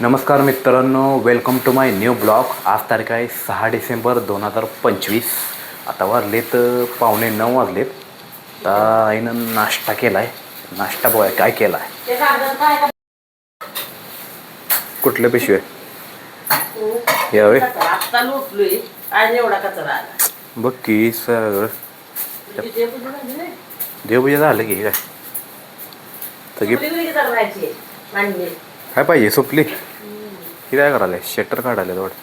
नमस्कार मित्रांनो welcome to my new blog आज तारीख आहे सहा डिसेंबर दोन हजार पंचवीस. आता वाजलेत पावणे नऊ वाजलेत. आता आईनं नाश्ता केला आहे नाश्ता बघा काय केला आहे कुठलं पिशवी यावे कचरा बघ की सगळं देवपूजा झालं की काय? सगळी काय पाहिजे सुपली ही काय करायला शटर काढायला थोडं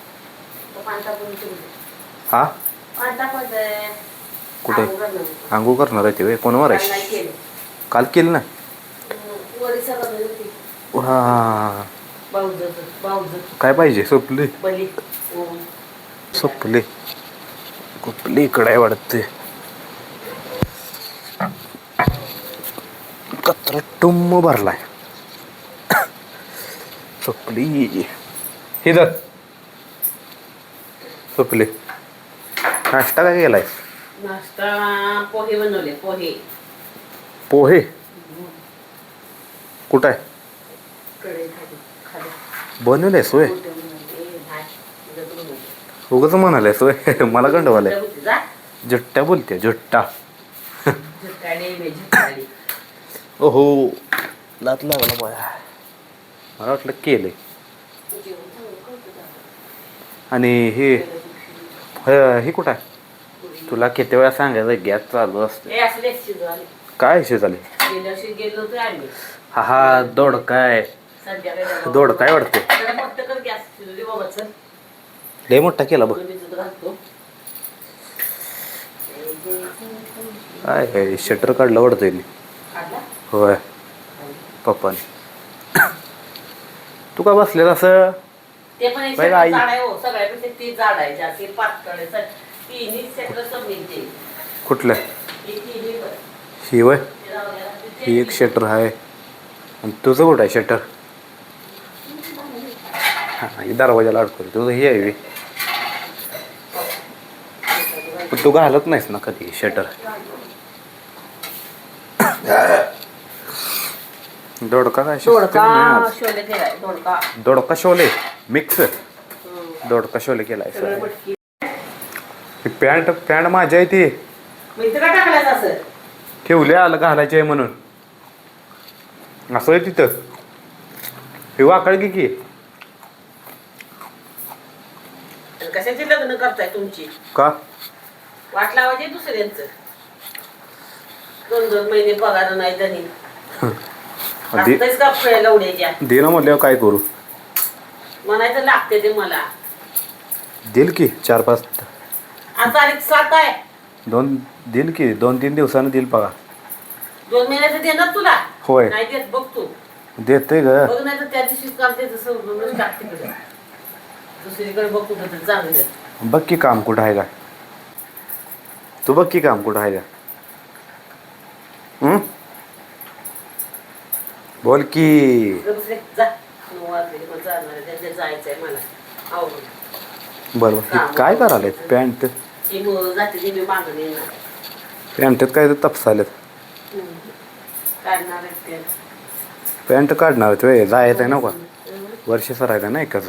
तो पाणी टाकून ठेवू दे. हा. कुठे? आंघोळ करणं. आंघोळ करणार आहे ते होय? कोणावर काल आहे केलं. काल ना. हा. काय पाहिजे सुपली. सुपली कुठली इकडे आहे वाटते कचरा टुम्म भरलाय सुपली. हे धर. सुपली. नाश्ता काय केलाय? नाश्ता पोहे बनवले पोहे. पोहे? कुठं आहे? बनवले सोय. उगाच म्हणाले सोय मला जा. जुट्ट्या बोलते जुट्टा. ओहो लात लागला बाया मला वाटलं जरा. आणि हे ह- कुठं आहे? तुला किती वेळा सांगायचं गॅस चालू असते. काय विषय झाले हा हा दोड काय दोड काय वाटते. लय मोठा केला बघ. काय काय शटर काढलं वाटतंय मी? होय. पप्पाने. तू का बसलेला असं? ते पण एक बाई, आई. जाड आहे हो सगळ्यापेक्षा ती जाड आहे जास्त पातळ आहे तिन्ही कुठलं? हे तिन्ही पण. ही वय? ते जाऊ द्या. ते- ही एक शटर आहे. आणि तुझं कुठं आहे शटर? हा दरवाजाला अडकवली. तुझं हे आहे. पण तू घालत नाहीस ना कधी शटर? दोडका काय दोडका नाही आज. शोले केलाय दोडका दोडका शोले मिक्स. दोडका शोले केलाय सगळं सर मटकी पॅन्ट पॅन्ट माझी आहे ती. मग इथं काय टाकलायचं असं. ठेवले आलं घालायचे आहे म्हणून. असं आहे तिथं. हे वाकळ की की? कशाची लग्न करताय तुमची? का? वाट लावायची दुसऱ्यांचं. दोन दोन महिने पगार नाही दे असतेच का फळे लवड्याच्या? दे ना म्हणल्यावर काय करू? म्हणायचं लागते ते मला. देईल की चार पाच. आज तारीख सात आहे. दोन देईल की दोन तीन दिवसानं देईल बघा. दोन महिन्याचं देणार तुला? होय. नाही देत बघ तू. देते ग. बघ नाही तर त्या दिवशी काम त्याचं सोडूनच टाक तिकडे. दुसरीकडे बघ कुठं तर चांगलं. बघ की काम कुठं आहे का. तू बघ की काम कुठं आहे का. हं? बोल की. बरं काय करायला पॅन्ट? पॅन्टत काय तर तपसालेत. पॅन्ट काढणार ते जायचं आहे ना वर्ष सरायचं ना एकाच?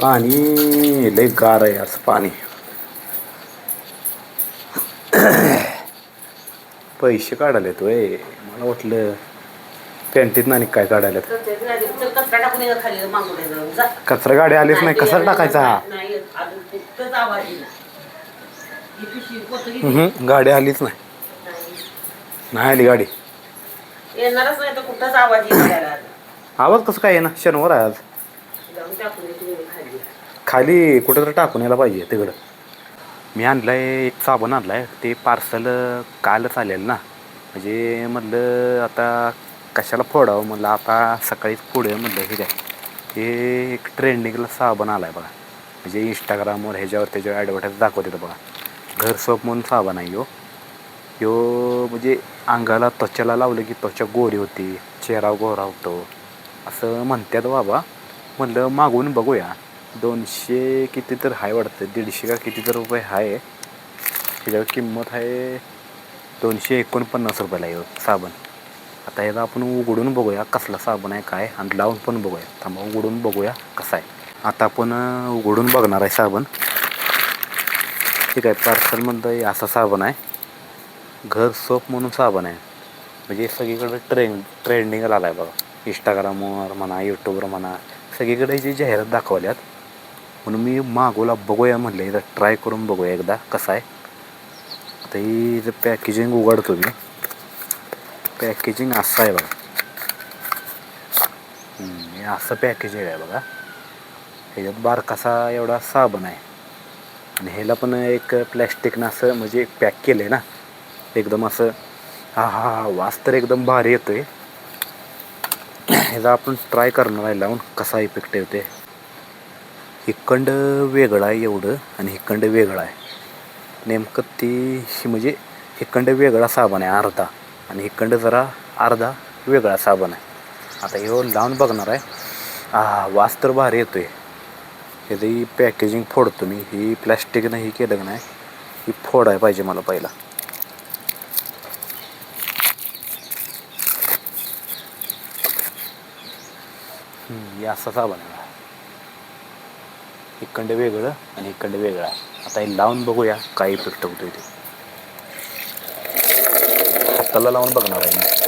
पाणी लई गार आहे असं पाणी. पैसे काढायला वय मला वाटलं पॅन्टीत नाही काय काढायला कचरा गाडी आलीच नाही कसा टाकायचा. हा गाडी आलीच नाही. नाही. आली गाडी. येणारच नाही तर कुठंच आवाज येणार आवाज कसं काय आहे ना शनिवार आहे आज. खाली. कुठं तर टाकून यायला पाहिजे तिकडं. मी आणलाय एक साबण आणलाय. ते पार्सल कालच आलेलं ना. म्हणजे म्हटलं आता कशाला फोडावं? म्हटलं आता सकाळीच पुढे म्हटलं हे काय? हे एक ट्रेंडिंगला साबण आला आहे बघा. म्हणजे इंस्टाग्रामवर ह्याच्यावर त्याच्यावर ॲडव्हर्टाईज दाखवते बघा. घर सोप म्हणून साबण आहे यो. यो म्हणजे अंगाला त्वचाला लावलं की त्वचा गोरी होती चेहरा गोरा होतो. असं म्हणतात बाबा. म्हणलं मागून बघूया. दोनशे किती तर आहे वाटतं दीडशे का किती तर रुपये आहे त्याच्यावर किंमत आहे दोनशे एकोणपन्नास रुपयाला येऊ हो, साबण. आता याला आपण उघडून बघूया कसला साबण आहे काय आणि लावून पण बघूया. थांबा उघडून बघूया कसा आहे. आता आपण उघडून बघणार आहे साबण. ठीक आहे पार्सलमध्ये असा साबण आहे. घर सोप म्हणून साबण आहे. म्हणजे सगळीकडे ट्रेंड ट्रेंडिंगला आला आहे बघा. इंस्टाग्रामवर म्हणा यूट्यूबवर म्हणा सगळीकडे जी जाहिरात दाखवल्यात म्हणून मी मागवला बघूया म्हणलं एकदा ट्राय करून बघूया एकदा कसं आहे. आता ही जर पॅकेजिंग उघडतो मी पॅकेजिंग असं आहे बघा. हे असं पॅकेजिंग आहे बघा. ह्याच्यात बारकासा एवढा साबण आहे. आणि ह्याला पण एक प्लॅस्टिकनं असं म्हणजे पॅक केलं आहे ना. एकदम असं हा हा हा वास तर एकदम भारी येतो आहे ह्याचा आपण ट्राय करणार आहे लावून कसा इफेक्ट येते हिकंड वेगळं आहे एवढं आणि हिकंड वेगळं आहे. नेमकं ती म्हणजे हिकंड वेगळा साबण आहे अर्धा. आणि हिकंड जरा अर्धा वेगळा साबण आहे. आता हे लावून बघणार आहे. हा वास तर भारी येतो आहे ही पॅकेजिंग फोडतो मी ही प्लॅस्टिकनं ही केलं की नाही ही फोडाय पाहिजे मला पहिला. असा असं साबण आहे. इकडं वेगळं आणि इकडं वेगळं आहे. आता हे लावून बघूया काय इफेक्ट होतो ते. हाताला लावून बघणार आहे मी.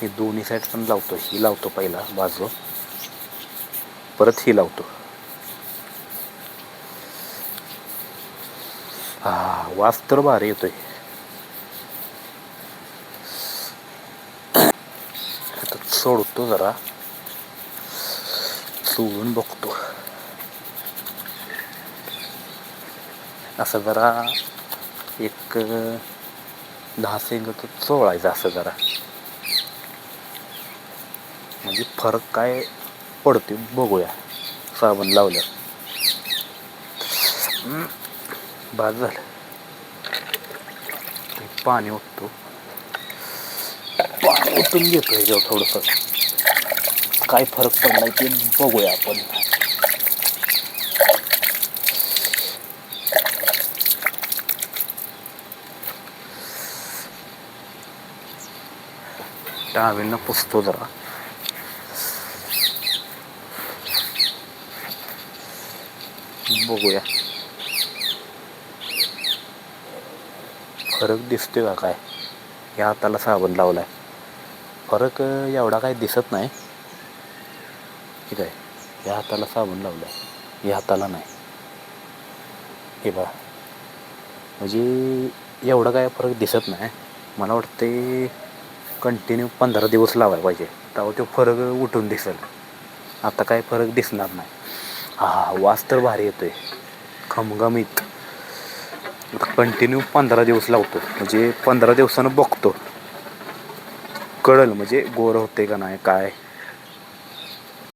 ही दोन्ही साईड पण लावतो ही लावतो पहिला बाजू परत ही लावतो. हा वास तर भारी येतोय आता सोडतो जरा. चोळून बघतो. असं जरा एक दहा सेंग तर चोळायचं असं जरा. म्हणजे फरक काय पडते बघूया. साबण लावल्यावर. हम्म, बाद झालं. पाणी ओततो. ओतून घेतो ह्याच्यावर थोडंसं. काय फरक पडला ते बघूया आपण. टावेलनं पुसतो जरा. बघूया. फरक दिसतोय का काय? या हाताला साबण लावलाय. फरक एवढा काय दिसत नाही. ठीक आहे. या हाताला साबण लावलं आहे या हाताला नाही. हे बघा. म्हणजे एवढा काय फरक दिसत नाही. मला वाटते कंटिन्यू पंधरा दिवस लावायला पाहिजे. तेव्हा तो फरक उठून दिसेल. आता काय फरक दिसणार नाही. हा वास तर भारी येतोय. खमगमीत. कंटिन्यू पंधरा दिवस लावतो. म्हणजे पंधरा दिवसानं बघतो. कळल म्हणजे गोर होते का नाही काय?